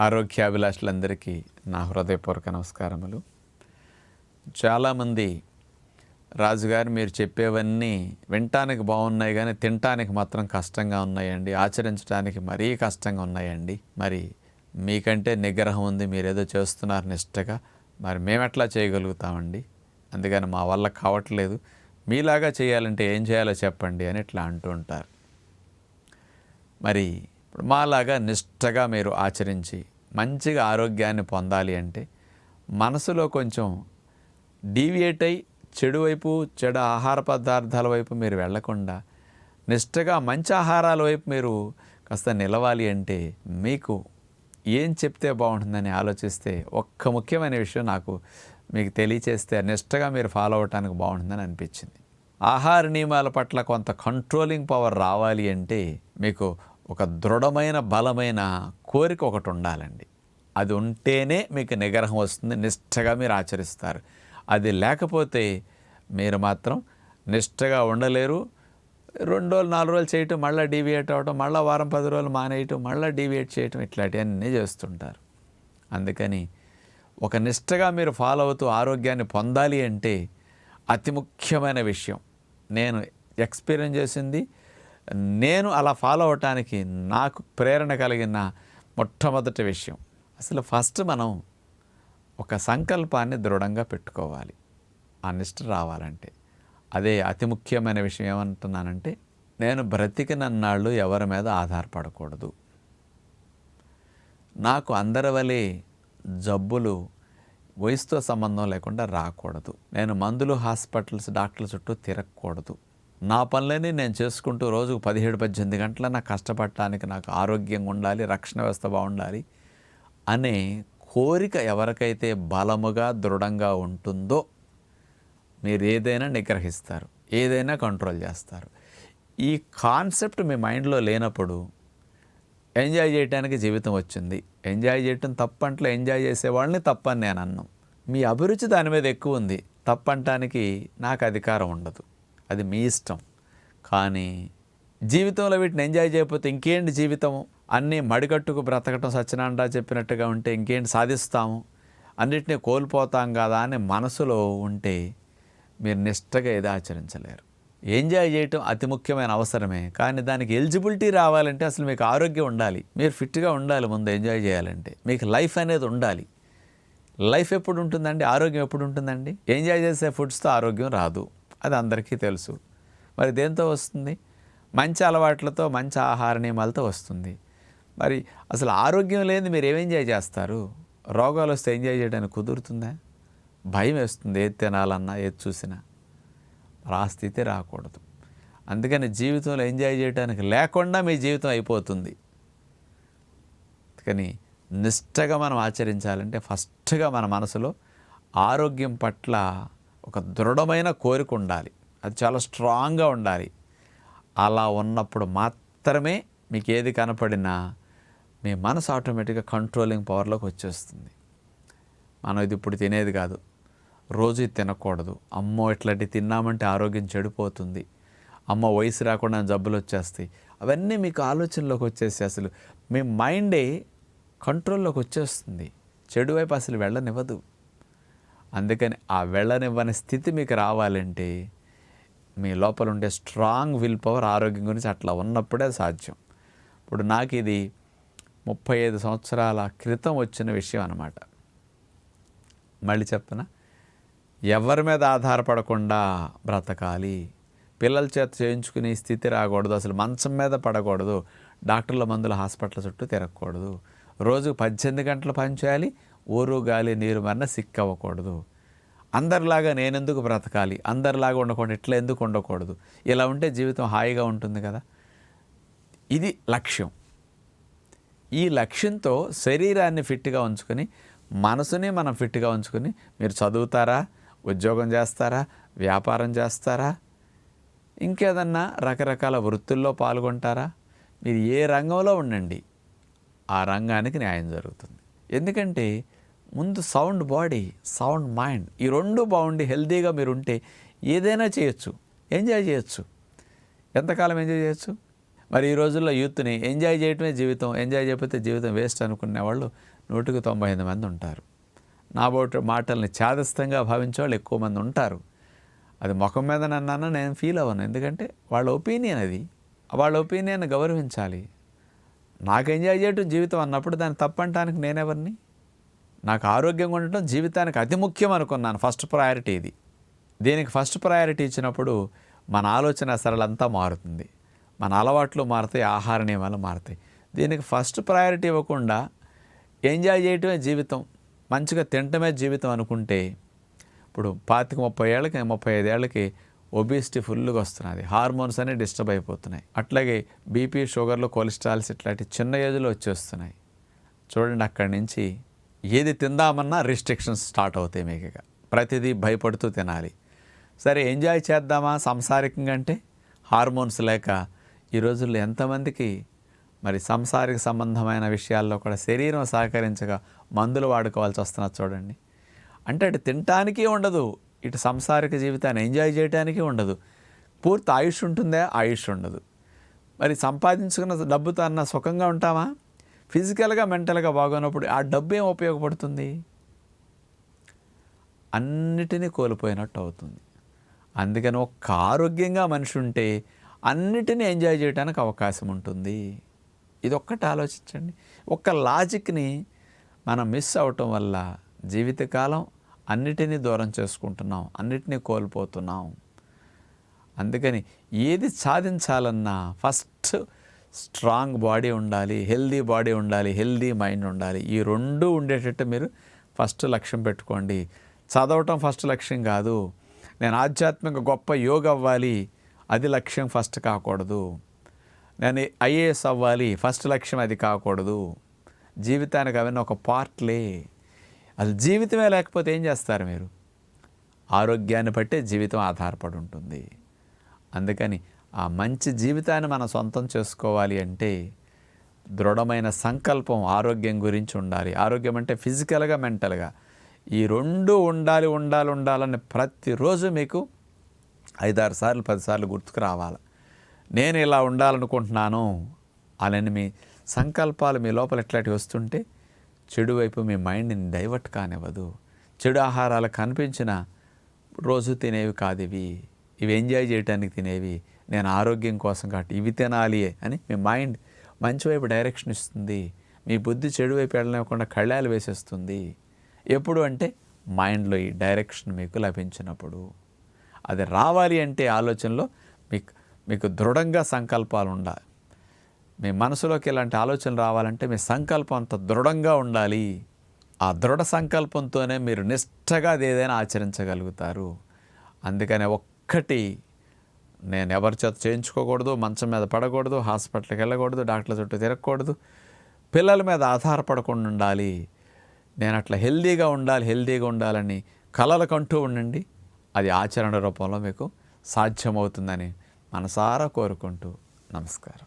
ఆరోగ్యాభిలాషులందరికీ నా హృదయపూర్వక నమస్కారములు. చాలామంది రాజుగారు మీరు చెప్పేవన్నీ వినటానికి బాగున్నాయి కానీ తినటానికి మాత్రం కష్టంగా ఉన్నాయండి. ఆచరించడానికి మరీ కష్టంగా ఉన్నాయండి. మరి మీకంటే నిగ్రహం ఉంది మీరేదో చేస్తున్నారు నిష్టగా. మరి మేమెట్లా చేయగలుగుతామండి? అందుకని మా వల్ల కావట్లేదు. మీలాగా చేయాలంటే ఏం చేయాలో చెప్పండి అని ఇట్లా అంటూ ఉంటారు. మరి ఇప్పుడు మాలాగా నిష్టగా మీరు ఆచరించి మంచిగా ఆరోగ్యాన్ని పొందాలి అంటే మనసులో కొంచెం డీవియేట్ అయి చెడు వైపు చెడు ఆహార పదార్థాల వైపు మీరు వెళ్ళకుండా నిష్టగా మంచి ఆహారాల వైపు మీరు కాస్త నిలవాలి అంటే మీకు ఏం చెప్తే బాగుంటుందని ఆలోచిస్తే ఒక్క ముఖ్యమైన విషయం నాకు మీకు తెలియచేస్తే నిష్టగా మీరు ఫాలో అవటానికి బాగుంటుందని అనిపించింది. ఆహార నియమాల పట్ల కొంత కంట్రోలింగ్ పవర్ రావాలి అంటే మీకు ఒక దృఢమైన బలమైన కోరిక ఒకటి ఉండాలండి. అది ఉంటేనే మీకు నిగ్రహం వస్తుంది నిష్టగా మీరు ఆచరిస్తారు. అది లేకపోతే మీరు మాత్రం నిష్టగా ఉండలేరు. రెండు రోజులు నాలుగు రోజులు చేయటం మళ్ళీ డీవియేట్ అవ్వటం మళ్ళీ వారం పది రోజులు మానేయటం మళ్ళీ డీవియేట్ చేయటం ఇట్లాంటివన్నీ చేస్తుంటారు. అందుకని ఒక నిష్టగా మీరు ఫాలో అవుతూ ఆరోగ్యాన్ని పొందాలి అంటే అతి ముఖ్యమైన విషయం. నేను ఎక్స్పీరియన్స్ చేసింది నేను అలా ఫాలో అవటానికి నాకు ప్రేరణ కలిగిన మొట్టమొదటి విషయం. అసలు ఫస్ట్ మనం ఒక సంకల్పాన్ని దృఢంగా పెట్టుకోవాలి. ఆ నిష్ట రావాలంటే. అదే అతి ముఖ్యమైన విషయం ఏమంటున్నానంటే నేను బ్రతికినన్నాళ్ళు ఎవరి మీద ఆధారపడకూడదు. నాకు అందరి వలె జబ్బులు వయసుతో సంబంధం లేకుండా రాకూడదు. నేను మందులు హాస్పిటల్స్ డాక్టర్ల చుట్టూ తిరగకూడదు. నా పనులని నేను చేసుకుంటూ రోజుకు పదిహేడు పద్దెనిమిది గంటల నాకు కష్టపడటానికి నాకు ఆరోగ్యంగా ఉండాలి రక్షణ వ్యవస్థ బాగుండాలి అనే కోరిక ఎవరికైతే బలముగా దృఢంగా ఉంటుందో మీరు ఏదైనా నిగ్రహిస్తారు ఏదైనా కంట్రోల్ చేస్తారు. ఈ కాన్సెప్ట్ మీ మైండ్లో లేనప్పుడు ఎంజాయ్ చేయడానికి జీవితం వచ్చింది. ఎంజాయ్ చేయటం తప్పంట్లో ఎంజాయ్ చేసేవాళ్ళని తప్పని నేను అన్నాం. మీ అభిరుచి దాని మీద ఎక్కువ ఉంది. తప్పంటానికి నాకు అధికారం ఉండదు. అది మీ ఇష్టం. కానీ జీవితంలో వీటిని ఎంజాయ్ చేయకపోతే ఇంకేంటి జీవితం అన్నీ మడికట్టుకు బ్రతకటం సత్యనారాయణ చెప్పినట్టుగా ఉంటే ఇంకేంటి సాధిస్తాము? అన్నిటినీ కోల్పోతాం కదా అని మనసులో ఉంటే మీరు నిష్టగా ఏదో ఆచరించలేరు. ఎంజాయ్ చేయటం అతి ముఖ్యమైన అవసరమే. కానీ దానికి ఎలిజిబిలిటీ రావాలంటే అసలు మీకు ఆరోగ్యం ఉండాలి. మీరు ఫిట్గా ఉండాలి ముందు ఎంజాయ్ చేయాలంటే. మీకు లైఫ్ అనేది ఉండాలి. లైఫ్ ఎప్పుడు ఉంటుందండి? ఆరోగ్యం ఎప్పుడు ఉంటుందండి? ఎంజాయ్ చేసే ఫుడ్స్తో ఆరోగ్యం రాదు. అది అందరికీ తెలుసు. మరి దేంతో వస్తుంది? మంచి అలవాట్లతో మంచి ఆహార నియమాలతో వస్తుంది. మరి అసలు ఆరోగ్యం లేని మీరు ఏం ఎంజాయ్ చేస్తారు? రోగాలు వస్తే ఎంజాయ్ చేయడానికి కుదురుతుందా? భయం వేస్తుంది ఏది తినాలన్నా ఏది చూసినా. రాస్థితి స్థితి రాకూడదు. అందుకని జీవితంలో ఎంజాయ్ చేయడానికి లేకుండా మీ జీవితం అయిపోతుంది. కానీ నిష్టగా మనం ఆచరించాలంటే ఫస్ట్గా మన మనసులో ఆరోగ్యం పట్ల ఒక దృఢమైన కోరిక ఉండాలి. అది చాలా స్ట్రాంగ్గా ఉండాలి. అలా ఉన్నప్పుడు మాత్రమే మీకు ఏది కనపడినా మీ మనసు ఆటోమేటిక్గా కంట్రోలింగ్ పవర్లోకి వచ్చేస్తుంది. మనం ఇది ఇప్పుడు తినేది కాదు. రోజు ఇది తినకూడదు. అమ్మో ఇట్లాంటివి తిన్నామంటే ఆరోగ్యం చెడిపోతుంది. అమ్మ వయసు రాకుండా జబ్బులు వచ్చేస్తాయి. అవన్నీ మీకు ఆలోచనలోకి వచ్చేసి అసలు మీ మైండే కంట్రోల్లోకి వచ్చేస్తుంది. చెడు వైపు అసలు వెళ్ళనివ్వదు. అందుకని ఆ వెళ్ళనివ్వని స్థితి మీకు రావాలంటే మీ లోపల ఉండే స్ట్రాంగ్ విల్ పవర్ ఆరోగ్యం గురించి అట్లా ఉన్నప్పుడే సాధ్యం. ఇప్పుడు నాకు ఇది ముప్పై ఐదు సంవత్సరాల క్రితం వచ్చిన విషయం అన్నమాట. మళ్ళీ చెప్పనా ఎవరి మీద ఆధారపడకుండా బ్రతకాలి. పిల్లల చేత చేయించుకునే స్థితి రాకూడదు. అసలు మంచం మీద పడకూడదు. డాక్టర్ల మందుల హాస్పిటల్ చుట్టూ తిరగకూడదు. రోజు పద్దెనిమిది గంటలు పని చేయాలి. ఊరు గాలి నీరు మరణ సిక్కవ్వకూడదు. అందరిలాగా నేనెందుకు బ్రతకాలి? అందరిలాగా ఉండకూడదు ఇట్లా ఎందుకు ఉండకూడదు? ఇలా ఉంటే జీవితం హాయిగా ఉంటుంది కదా? ఇది లక్ష్యం. ఈ లక్ష్యంతో శరీరాన్ని ఫిట్గా ఉంచుకొని మనసుని మనం ఫిట్గా ఉంచుకొని మీరు చదువుతారా? ఉద్యోగం చేస్తారా? వ్యాపారం చేస్తారా? ఇంకేదన్నా రకరకాల వృత్తుల్లో పాల్గొంటారా? మీరు ఏ రంగంలో ఉండండి ఆ రంగానికి న్యాయం జరుగుతుంది. ఎందుకంటే ముందు సౌండ్ బాడీ సౌండ్ మైండ్. ఈ రెండు బాగుండి హెల్తీగా మీరు ఉంటే ఏదైనా చేయొచ్చు. ఎంజాయ్ చేయొచ్చు. ఎంతకాలం ఎంజాయ్ చేయొచ్చు? మరి ఈ రోజుల్లో యూత్ని ఎంజాయ్ చేయటమే జీవితం. ఎంజాయ్ చేయకపోతే జీవితం వేస్ట్ అనుకునే వాళ్ళు నూటికి తొంభై ఐదు మంది ఉంటారు. నా బోటు మాటల్ని చాదస్తంగా భావించే వాళ్ళు ఎక్కువ మంది ఉంటారు. అది ముఖం మీద నన్నాను నేను ఫీల్ అవ్వను. ఎందుకంటే వాళ్ళ ఒపీనియన్ అది. వాళ్ళ ఒపీనియన్ గౌరవించాలి. నాకు ఎంజాయ్ చేయటం జీవితం అన్నప్పుడు దాన్ని తప్పంటానికి నేనెవరిని? నాకు ఆరోగ్యంగా ఉండటం జీవితానికి అతి ముఖ్యం అనుకున్నాను. ఫస్ట్ ప్రయారిటీ ఇది. దీనికి ఫస్ట్ ప్రయారిటీ ఇచ్చినప్పుడు మన ఆలోచన సరళంతా మారుతుంది. మన అలవాట్లు మారుతాయి ఆహార నియమాలు మారుతాయి. దీనికి ఫస్ట్ ప్రయారిటీ ఇవ్వకుండా ఎంజాయ్ చేయటమే జీవితం. మంచిగా తినటమే జీవితం అనుకుంటే ఇప్పుడు పాతిక ముప్పై ఏళ్ళకి ముప్పై ఐదేళ్ళకి ఒబిసిటీ ఫుల్గా వస్తున్నది హార్మోన్స్ అనేవి డిస్టర్బ్ అయిపోతున్నాయి. అట్లాగే బీపీ షుగర్లు కొలెస్ట్రాల్స్ ఇట్లాంటి చిన్న ఏజ్లో వచ్చేస్తున్నాయి. చూడండి అక్కడి నుంచి ఏది తిందామన్నా రిస్ట్రిక్షన్స్ స్టార్ట్ అవుతాయి మీకు ఇక ప్రతిదీ భయపడుతూ తినాలి. సరే ఎంజాయ్ చేద్దామా సంసారికంగా అంటే హార్మోన్స్ లేక ఈ రోజుల్లో ఎంతమందికి మరి సంసారిక సంబంధమైన విషయాల్లో కూడా శరీరం సహకరించగా మందులు వాడుకోవాల్సి వస్తున్నది చూడండి. అంటే అటు తినటానికి ఉండదు ఇటు సంసారిక జీవితాన్ని ఎంజాయ్ చేయడానికి ఉండదు. పూర్తి ఆయుష్ ఉంటుందే ఆయుష్ ఉండదు. మరి సంపాదించుకున్న డబ్బుతో అన్న సుఖంగా ఉంటామా? ఫిజికల్గా మెంటల్గా బాగున్నప్పుడు ఆ డబ్బు ఏం ఉపయోగపడుతుంది? అన్నిటినీ కోల్పోయినట్టు అవుతుంది. అందుకని ఒక్క ఆరోగ్యంగా మనిషి ఉంటే అన్నిటినీ ఎంజాయ్ చేయడానికి అవకాశం ఉంటుంది. ఇది ఒక్కటి ఆలోచించండి. ఒక్క లాజిక్ని మనం మిస్ అవటం వల్ల జీవితకాలం అన్నిటినీ దూరం చేసుకుంటున్నాం అన్నిటినీ కోల్పోతున్నాం. అందుకని ఏది సాధించాలన్నా ఫస్ట్ స్ట్రాంగ్ బాడీ ఉండాలి హెల్దీ బాడీ ఉండాలి హెల్దీ మైండ్ ఉండాలి. ఈ రెండు ఉండేటట్టు మీరు ఫస్ట్ లక్ష్యం పెట్టుకోండి. చదవటం ఫస్ట్ లక్ష్యం కాదు. నేను ఆధ్యాత్మిక గొప్ప యోగ అవ్వాలి. అది లక్ష్యం ఫస్ట్ కాకూడదు. నేను ఐఏఎస్ అవ్వాలి. ఫస్ట్ లక్ష్యం అది కాకూడదు. జీవితానికి అవన్నీ ఒక పార్ట్లే. అసలు జీవితమే లేకపోతే ఏం చేస్తారు మీరు? ఆరోగ్యాన్ని బట్టే జీవితం ఆధారపడి ఉంటుంది. అందుకని ఆ మంచి జీవితాన్ని మనం సొంతం చేసుకోవాలి అంటే దృఢమైన సంకల్పం ఆరోగ్యం గురించి ఉండాలి. ఆరోగ్యం అంటే ఫిజికల్గా మెంటల్గా. ఈ రెండు ఉండాలి ఉండాలి ఉండాలని ప్రతిరోజు మీకు ఐదారు సార్లు పదిసార్లు గుర్తుకు రావాలి. నేను ఇలా ఉండాలనుకుంటున్నాను అలాని మీ సంకల్పాలు మీ లోపల ఎట్లాంటివి వస్తుంటే చెడు వైపు మీ మైండ్ని డైవర్ట్ కానివ్వదు. చెడు ఆహారాలు కనిపించిన రోజు తినేవి కాదు ఇవి. ఇవి ఎంజాయ్ చేయడానికి తినేవి. నేను ఆరోగ్యం కోసం కాబట్టి ఇవి తినాలి అని మీ మైండ్ మంచి వైపు డైరెక్షన్ ఇస్తుంది. మీ బుద్ధి చెడు వైపు వెళ్ళనివ్వకుండా కళ్ళాలు వేసేస్తుంది. ఎప్పుడు అంటే మైండ్లో ఈ డైరెక్షన్ మీకు లభించినప్పుడు. అది రావాలి అంటే ఆలోచనలో మీకు మీకు దృఢంగా సంకల్పాలు ఉండాలి. మీ మనసులోకి ఇలాంటి ఆలోచనలు రావాలంటే మీ సంకల్పం అంత దృఢంగా ఉండాలి. ఆ దృఢ సంకల్పంతోనే మీరు నిష్ఠగా అది ఏదైనా ఆచరించగలుగుతారు. అందుకనే ఒక్కటి నేను ఎవరి చేత చేయించుకోకూడదు మంచం మీద పడకూడదు హాస్పిటల్కి వెళ్ళకూడదు డాక్టర్ల చుట్టూ తిరగకూడదు. పిల్లల మీద ఆధారపడకుండా ఉండాలి. నేను అట్లా హెల్దీగా ఉండాలి హెల్దీగా ఉండాలని కలలకంటూ ఉండండి. అది ఆచరణ రూపంలో మీకు సాధ్యమవుతుందని మనసారా కోరుకుంటూ నమస్కారం.